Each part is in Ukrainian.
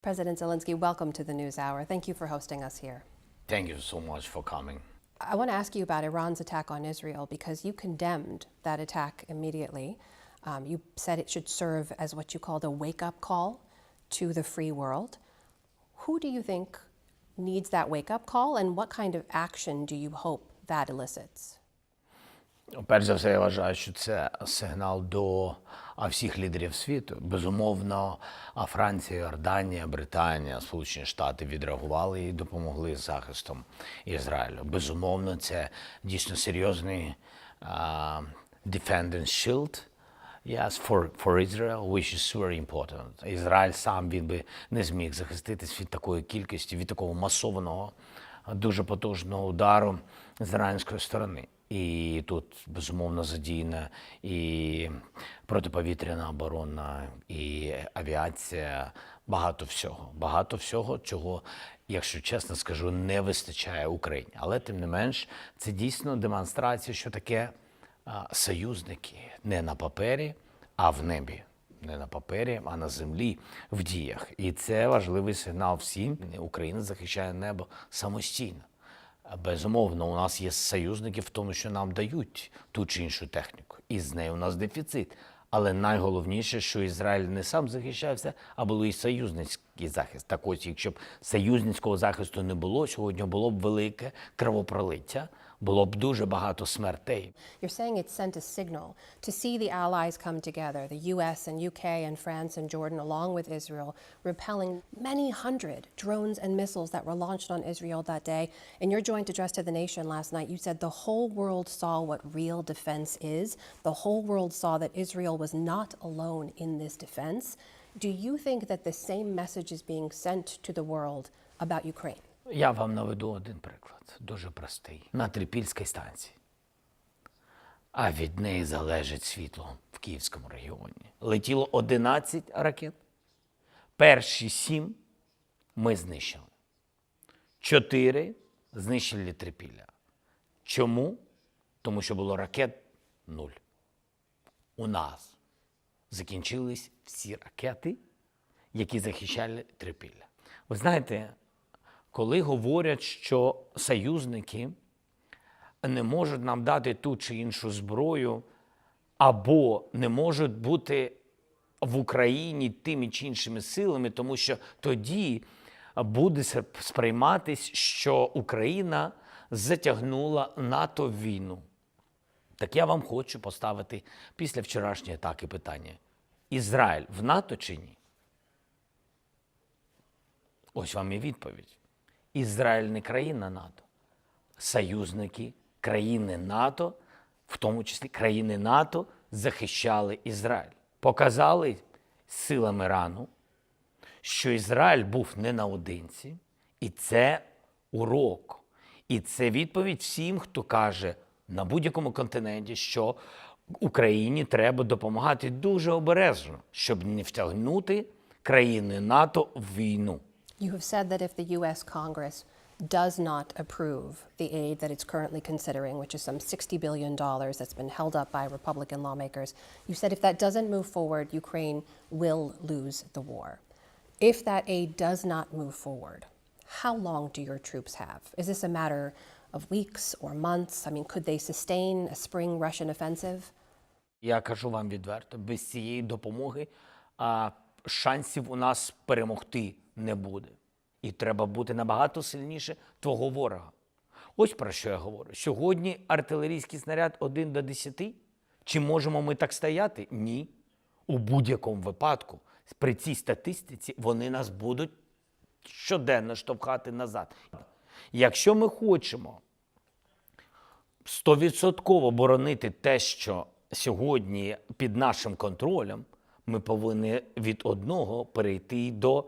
President Zelensky, welcome to the News Hour. Thank you for hosting us here. Thank you so much for coming. I want to ask you about Iran's attack on Israel because you condemned that attack immediately. Um, you said it should serve as what you called a wake up call to the free world. Who do you think needs that wake up call, and what kind of action do you hope that elicits? Перш за все, я вважаю, що це сигнал до всіх лідерів світу. Безумовно, Франція, Йорданія, Британія, Сполучені Штати відреагували і допомогли з захистом Ізраїлю. Безумовно, це дійсно серйозний а, defending shield. Yes, for, for Israel, which is very important. Ізраїль сам він би не зміг захиститись від такої кількості, від такого масованого, дуже потужного удару з іранської сторони. І тут безумовно задіяна і протиповітряна оборона, і авіація, багато всього. Багато всього, чого, якщо чесно скажу, не вистачає Україні. Але тим не менш, це дійсно демонстрація, що таке союзники не на папері, а в небі. Не на папері, а на землі в діях. І це важливий сигнал всім. Україна захищає небо самостійно. Безумовно, у нас є союзники в тому, що нам дають ту чи іншу техніку, і з нею у нас дефіцит. Але найголовніше, що Ізраїль не сам захищався, а було і союзницький захист. Так ось, якщо б союзницького захисту не було, сьогодні було б велике кровопролиття, було б дуже багато смертей. You're saying it sent a signal to see the allies come together, the US and UK and France and Jordan, along with Israel, repelling many hundred drones and missiles that were launched on Israel that day. In your joint address to the nation last night, you said the whole world saw what real defense is. The whole world saw that Israel was not alone in this defense. Do you think that the same message is being sent to the world about Ukraine? Я вам наведу один приклад, дуже простий. На Трипільській станції. А від неї залежить світло в Київському регіоні. Летіло 11 ракет. Перші сім ми знищили. Чотири знищили Трипілля. Чому? Тому що було ракет нуль. У нас закінчились всі ракети, які захищали Трипілля. Ви знаєте, коли говорять, що союзники не можуть нам дати ту чи іншу зброю, або не можуть бути в Україні тими чи іншими силами, тому що тоді буде сприйматись, що Україна затягнула НАТО в війну. Так я вам хочу поставити після вчорашньої атаки питання: Ізраїль в НАТО чи ні? Ось вам і відповідь. Ізраїль не країна НАТО. Союзники країни НАТО, в тому числі країни НАТО, захищали Ізраїль. Показали силами Ірану, що Ізраїль був не наодинці, і це урок. І це відповідь всім, хто каже на будь-якому континенті, що Україні треба допомагати дуже обережно, щоб не втягнути країни НАТО в війну. You have said that if the US Congress does not approve the aid that it's currently considering, which is some $60 billion that's been held up by Republican lawmakers, you said if that doesn't move forward, Ukraine will lose the war. If that aid does not move forward, how long do your troops have? Is this a matter of weeks or months? I mean, could they sustain a spring Russian offensive? Я кажу вам відверто, без цієї допомоги а, шансів у нас перемогти не буде. І треба бути набагато сильніше твого ворога. Ось про що я говорю. Сьогодні артилерійський снаряд 1 до 10. Чи можемо ми так стояти? Ні. У будь-якому випадку, при цій статистиці, вони нас будуть щоденно штовхати назад. Якщо ми хочемо стовідсотково боронити те, що сьогодні під нашим контролем, ми повинні від одного перейти до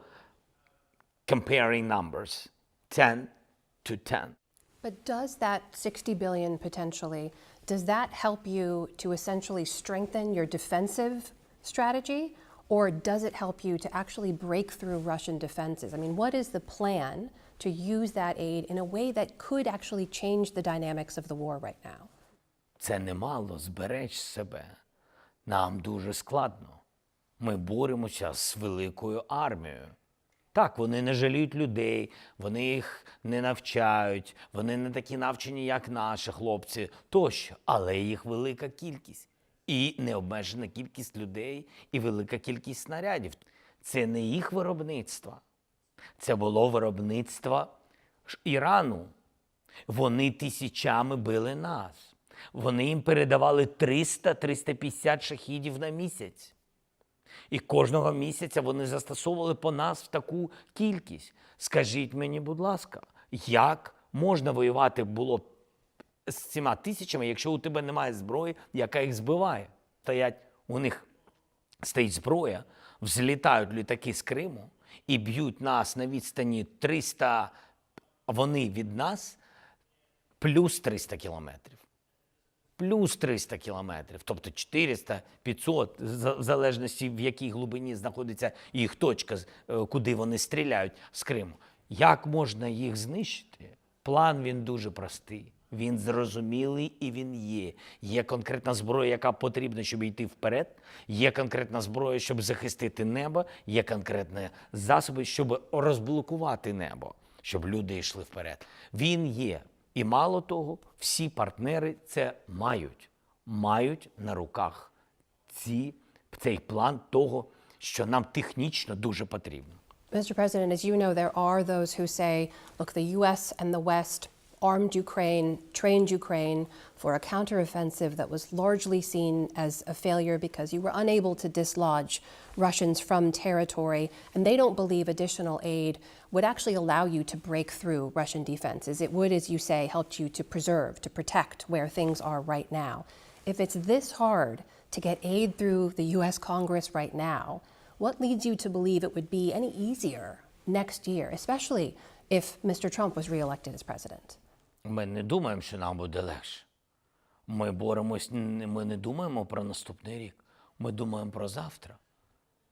comparing numbers 10 to 10. But does that 60 billion potentially, does that help you to essentially strengthen your defensive strategy? Or does it help you to actually break through Russian defenses? I mean, what is the plan to use that aid in a way that could actually change the dynamics of the war right now? Це немало збереч себе. Нам дуже складно. Ми боремося з великою армією. Так, вони не жаліють людей, вони їх не навчають, вони не такі навчені, як наші хлопці, тощо, але їх велика кількість. І необмежена кількість людей, і велика кількість снарядів. Це не їх виробництво. Це було виробництво Ірану. Вони тисячами били нас. Вони їм передавали 300-350 шахідів на місяць. І кожного місяця вони застосовували по нас в таку кількість. Скажіть мені, будь ласка, як можна воювати було з цими тисячами, якщо у тебе немає зброї, яка їх збиває? Стоять у них стоїть зброя, взлітають літаки з Криму і б'ють нас на відстані 300, вони від нас плюс 300 кілометрів. Плюс 300 кілометрів, тобто 400, 500, за- в залежності в якій глибині знаходиться їх точка, е, куди вони стріляють з Криму. Як можна їх знищити? План він дуже простий. Він зрозумілий і він є. Є конкретна зброя, яка потрібна, щоб йти вперед. Є конкретна зброя, щоб захистити небо. Є конкретні засоби, щоб розблокувати небо, щоб люди йшли вперед. Він є. І мало того, всі партнери це мають. Мають на руках ці, цей план того, що нам технічно дуже потрібно. Mr. President, as you know, there are those who say, look, the US and the West armed Ukraine, trained Ukraine for a counteroffensive that was largely seen as a failure because you were unable to dislodge Russians from territory. And they don't believe additional aid would actually allow you to break through Russian defenses. It would, as you say, help you to preserve, to protect where things are right now. If it's this hard to get aid through the US Congress right now, what leads you to believe it would be any easier next year, especially if Mr. Trump was reelected as president? Ми не думаємо, що нам буде легше. Ми боремось, ми не думаємо про наступний рік. Ми думаємо про завтра.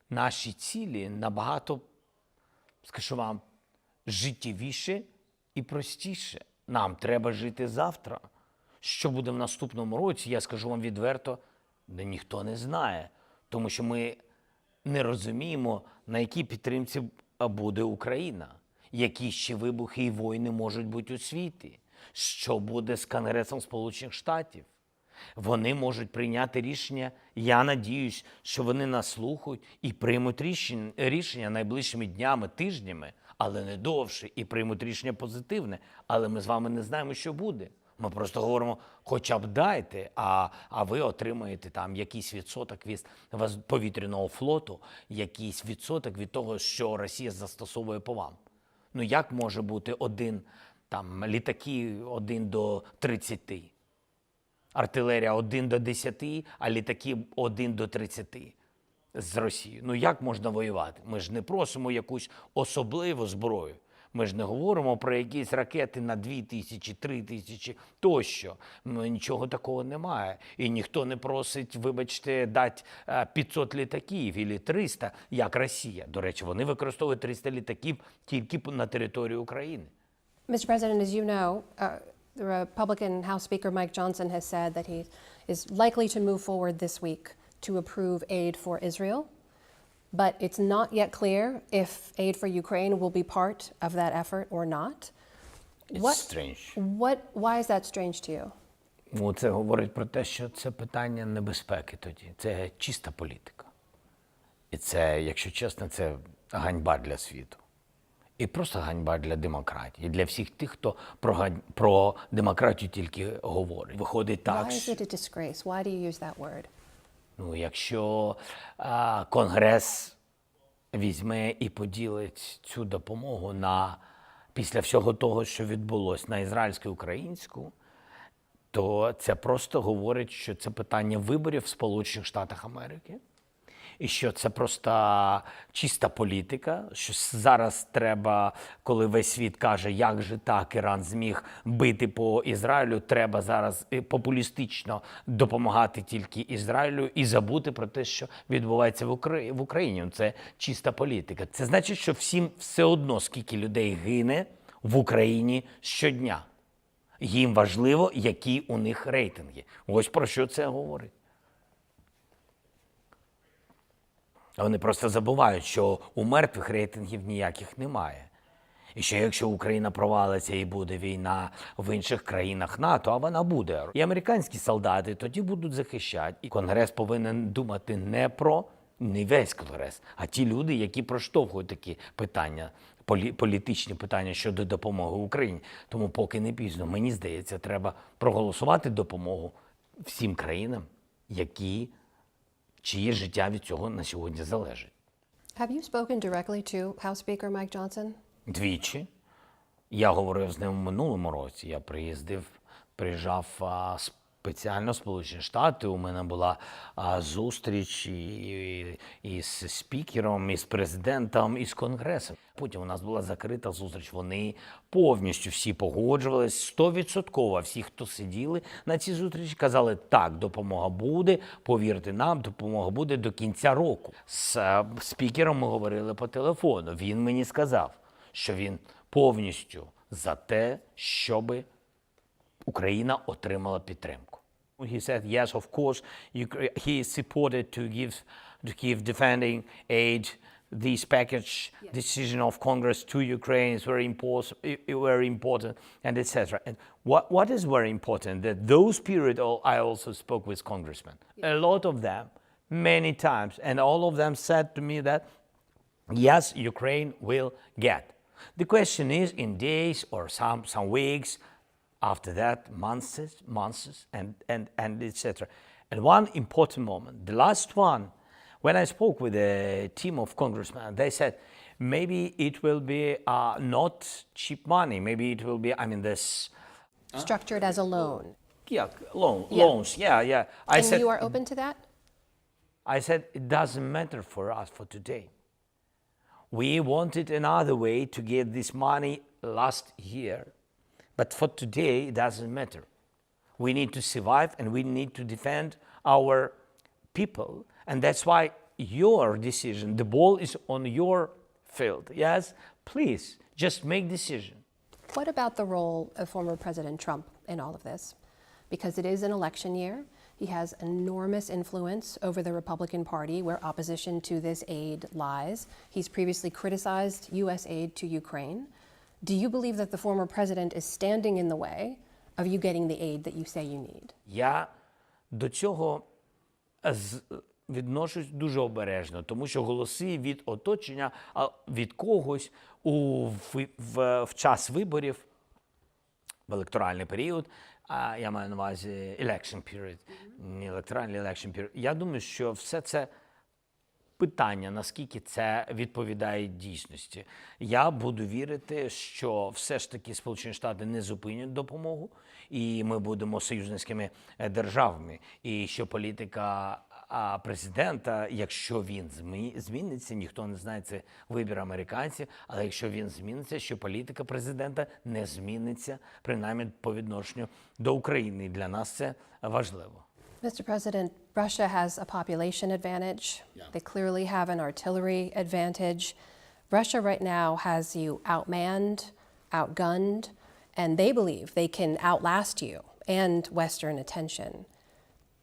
Наші цілі набагато, скажу вам, життєвіше і простіше. Нам треба жити завтра. Що буде в наступному році, я скажу вам відверто, ніхто не знає. Тому що ми не розуміємо, на якій підтримці буде Україна, які ще вибухи і війни можуть бути у світі, що буде з Конгресом Сполучених Штатів. Вони можуть прийняти рішення. Я надіюсь, що вони нас слухають і приймуть рішення, найближчими днями, тижнями, але не довше, і приймуть рішення позитивне. Але ми з вами не знаємо, що буде. Ми просто говоримо, хоча б дайте, а, а ви отримаєте там якийсь відсоток від повітряного флоту, якийсь відсоток від того, що Росія застосовує по вам. Ну як може бути один там літаки один до 30? артилерія 1 до 10, а літаки 1 до 30 з Росією. Ну як можна воювати? Ми ж не просимо якусь особливу зброю. Ми ж не говоримо про якісь ракети на 2 тисячі, 3 тисячі тощо. Ну, нічого такого немає. І ніхто не просить, вибачте, дати е, 500 літаків і 300, як Росія. До речі, вони використовують 300 літаків тільки на території України. Mr. President, as you know, uh, the Republican House Speaker Mike Johnson has said that he is likely to move forward this week to approve aid for Israel. But it's not yet clear if aid for Ukraine will be part of that effort or not. It's strange. What, why is that strange to you? Ну, це говорить про те, що це питання небезпеки тоді. Це чиста політика. І це, якщо чесно, це ганьба для світу. І просто ганьба для демократії, для всіх тих, хто про, гань- про демократію тільки говорить. Виходить так, Why is it a disgrace? Why do you use that word? ну, якщо а, Конгрес візьме і поділить цю допомогу на після всього того, що відбулося на ізраїльську українську, то це просто говорить, що це питання виборів в Сполучених Штатах Америки. І що це просто чиста політика, що зараз треба, коли весь світ каже, як же так Іран зміг бити по Ізраїлю, треба зараз е, популістично допомагати тільки Ізраїлю і забути про те, що відбувається в Украї- в Україні. Це чиста політика. Це значить, що всім все одно, скільки людей гине в Україні щодня. Їм важливо, які у них рейтинги. Ось про що це говорить. Вони просто забувають, що у мертвих рейтингів ніяких немає. І що якщо Україна провалиться і буде війна в інших країнах НАТО, а вона буде, і американські солдати тоді будуть захищати. І Конгрес повинен думати не про не весь конгрес, а ті люди, які проштовхують такі питання, полі- політичні питання щодо допомоги Україні. Тому, поки не пізно, мені здається, треба проголосувати допомогу всім країнам, які чиє життя від цього на сьогодні залежить. Have you spoken directly to House Speaker Mike Johnson? Двічі. Я говорив з ним в минулому році. Я приїздив, приїжджав а, спеціально Сполучені Штати. У мене була а, зустріч і, і з спікером, і з президентом, і з конгресом. Потім у нас була закрита зустріч. Вони повністю всі погоджувались стовідсотково. Всі, хто сиділи на цій зустрічі, казали, так, допомога буде. Повірте нам, допомога буде до кінця року. З е, спікером ми говорили по телефону. Він мені сказав, що він повністю за те, щоби Україна отримала підтримку. He said, yes, of course, he is supported to give, to give defending aid. This package decision of Congress to Ukraine is very important, very important, and etc. And what, what is very important that those period, al- I also spoke with congressmen, a lot of them, many times, and all of them said to me that yes, Ukraine will get. The question is in days or some, some weeks, after that, months, months, and, and, and etc. And one important moment, the last one, when I spoke with a team of congressmen, they said maybe it will be uh, not cheap money. Maybe it will be, I mean, this, Structured as a loan. yeah, loan, Yeah. loans. Yeah, yeah. I and said, you are open to that? I said, it doesn't matter for us for today. We wanted another way to get this money last year. But for today, it doesn't matter. We need to survive and we need to defend our people. And that's why your decision, the ball is on your field. Yes, please, just make decision. What about the role of former President Trump in all of this? Because it is an election year. He has enormous influence over the Republican Party, where opposition to this aid lies. He's previously criticized U.S. aid to Ukraine. Do you believe that the former president is standing in the way of you getting the aid that you say you need? Я до цього з- відношусь дуже обережно, тому що голоси від оточення, а від когось у ви- в, в час виборів, в електоральний період, а я маю на увазі election period, не електоральний election period. Я думаю, що все це питання, наскільки це відповідає дійсності. Я буду вірити, що все ж таки Сполучені Штати не зупинять допомогу, і ми будемо союзницькими е, державами. І що політика президента, якщо він змі- зміниться, ніхто не знає, це вибір американців. Але якщо він зміниться, що політика президента не зміниться, принаймні по відношенню до України. І для нас це важливо. Mr. President, Russia has a population advantage. They clearly have an artillery advantage. Russia right now has you outmanned, outgunned, and they believe they can outlast you and Western attention.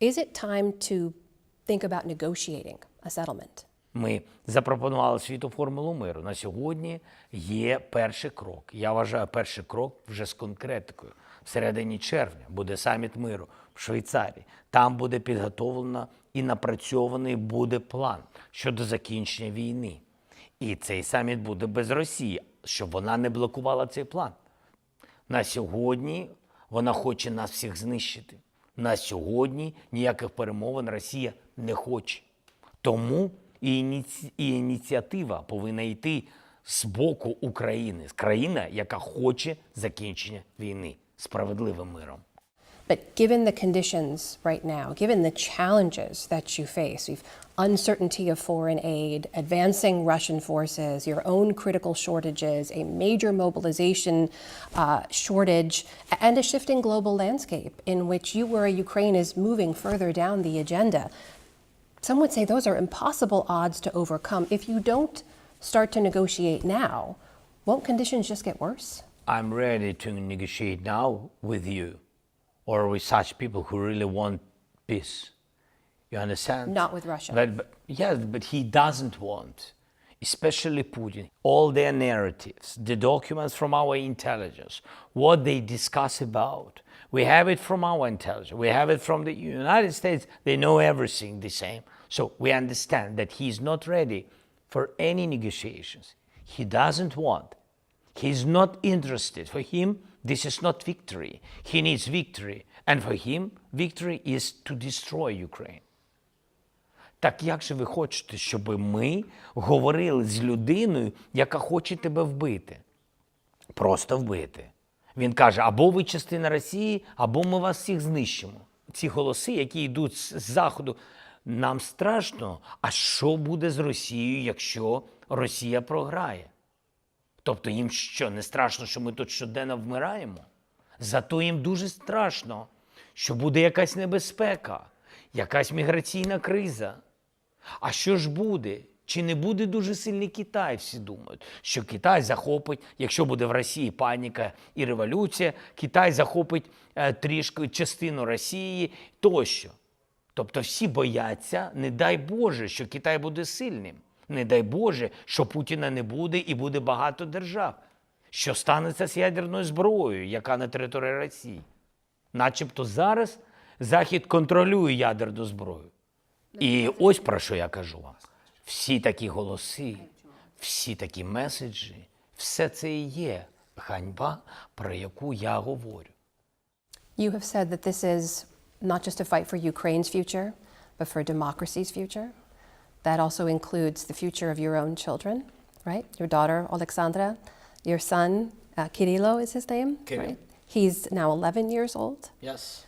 Is it time to think about negotiating a settlement? Ми запропонували світу формулу миру. На сьогодні є перший крок. Я вважаю, перший крок вже з конкретикою. В середині червня буде саміт миру в Швейцарії. Там буде підготовлено і напрацьований буде план щодо закінчення війни. І цей саміт буде без Росії, щоб вона не блокувала цей план. На сьогодні вона хоче нас всіх знищити. На сьогодні ніяких перемовин Росія не хоче. Тому і, ініці... і ініціатива повинна йти з боку України, з країни, яка хоче закінчення війни справедливим миром. But given the conditions right now, given the challenges that you face, we've uncertainty of foreign aid, advancing Russian forces, your own critical shortages, a major mobilization uh, shortage, and a shifting global landscape in which you worry Ukraine is moving further down the agenda. Some would say those are impossible odds to overcome. If you don't start to negotiate now, won't conditions just get worse? I'm ready to negotiate now with you or with such people who really want peace. You understand? Not with Russia. But, but yes, but he doesn't want, especially Putin, all their narratives, the documents from our intelligence, what they discuss about. We have it from our intelligence. We have it from the United States. They know everything the same. So we understand that he's not ready for any negotiations. He doesn't want. He's not interested. For him, this is not victory. He needs victory. And for him, victory is to destroy Ukraine. Так як же ви хочете, щоб ми говорили з людиною, яка хоче тебе вбити? Просто вбити. Він каже: або ви частина Росії, або ми вас всіх знищимо. Ці голоси, які йдуть з заходу, нам страшно. А що буде з Росією, якщо Росія програє? Тобто їм що, не страшно, що ми тут щоденно вмираємо? Зато їм дуже страшно, що буде якась небезпека, якась міграційна криза. А що ж буде? Чи не буде дуже сильний Китай? Всі думають, що Китай захопить, якщо буде в Росії паніка і революція, Китай захопить е, трішки частину Росії тощо. Тобто всі бояться, не дай Боже, що Китай буде сильним. Не дай Боже, що Путіна не буде і буде багато держав. Що станеться з ядерною зброєю, яка на території Росії? Начебто зараз Захід контролює ядерну зброю. І ось про що я кажу вам. Всі такі голоси, всі такі меседжі, все це і є ганьба, про яку я говорю. You have said that this is not just a fight for Ukraine's future, but for democracy's future. That also includes the future of your own children, right? Your daughter, Alexandra, your son, uh, Kirilo is his name, Kirill. right? He's now 11 years old. Yes.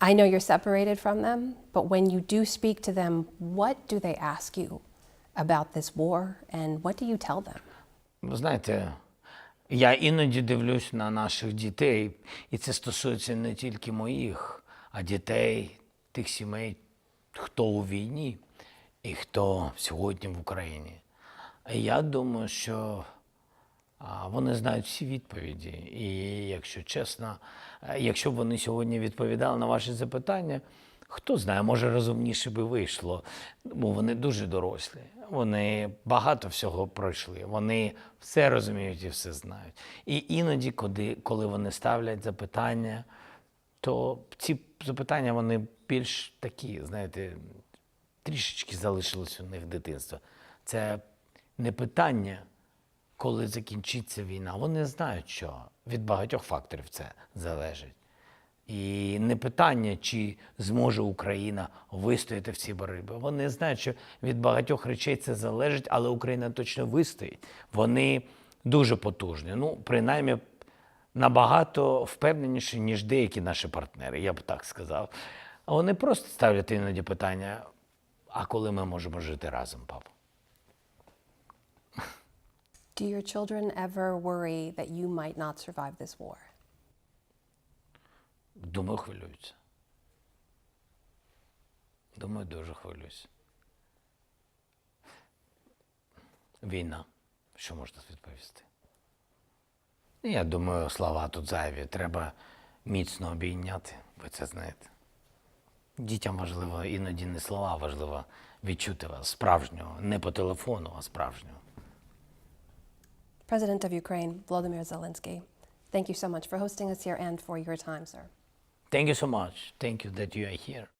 I know you're separated from them, but when you do speak to them, what do they ask you about this war and what do you tell them? Ви знаєте, я іноді дивлюсь на наших дітей, і це стосується не тільки моїх, а дітей тих сімей, хто у війні І хто сьогодні в Україні. Я думаю, що вони знають всі відповіді. І якщо чесно, якщо б вони сьогодні відповідали на ваші запитання, хто знає, може розумніше би вийшло. Бо вони дуже дорослі. Вони багато всього пройшли. Вони все розуміють і все знають. І іноді, коли вони ставлять запитання, то ці запитання вони більш такі, знаєте, трішечки залишилось у них дитинство. Це не питання, коли закінчиться війна. Вони знають, що від багатьох факторів це залежить. І не питання, чи зможе Україна вистояти в цій боротьбі. Вони знають, що від багатьох речей це залежить, але Україна точно вистоїть. Вони дуже потужні. Ну, принаймні, набагато впевненіші, ніж деякі наші партнери, я б так сказав. Вони просто ставлять іноді питання: а коли ми можемо жити разом, папа? Do your children ever worry that you might not survive this war? Думаю, хвилюються. Думаю, дуже хвилююся. Війна. Що можна відповісти? Я думаю, слова тут зайві. Треба міцно обійняти. Ви це знаєте. Дітям важливо іноді не слова, важливо відчути вас справжнього, не по телефону, а справжнього. President of Ukraine, Volodymyr Zelensky, thank you so much for hosting us here and for your time, sir. Thank you so much. Thank you that you are here.